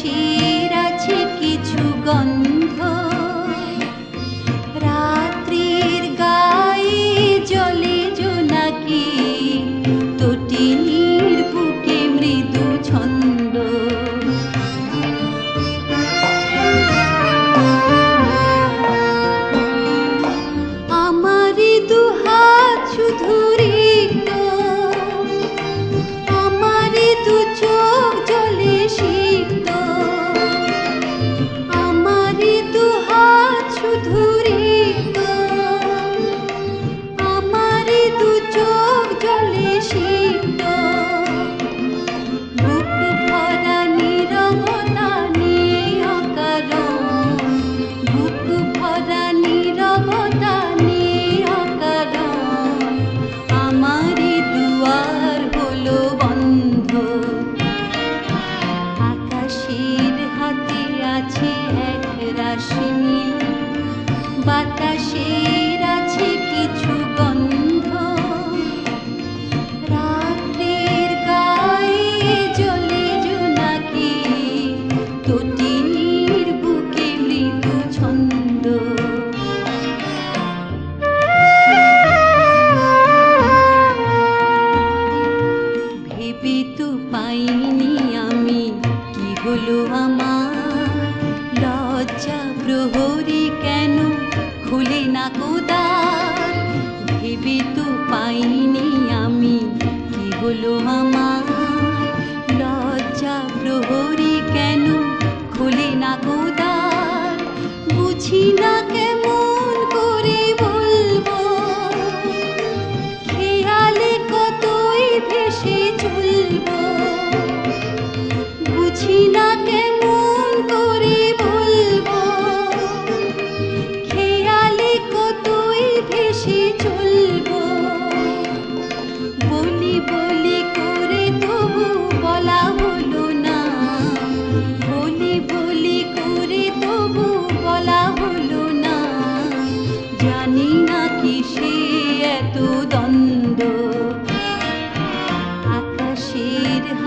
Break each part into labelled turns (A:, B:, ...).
A: হাসির আছে কিছু গন্ধ। প্রহরী কেন খুলে না কোদার ভেবে তো পাইনি আমি কি হলো আমার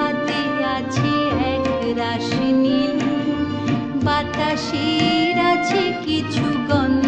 A: হাতে আছে এক রাশি নীল। বাতাসের আছে কিছু গন্ধ।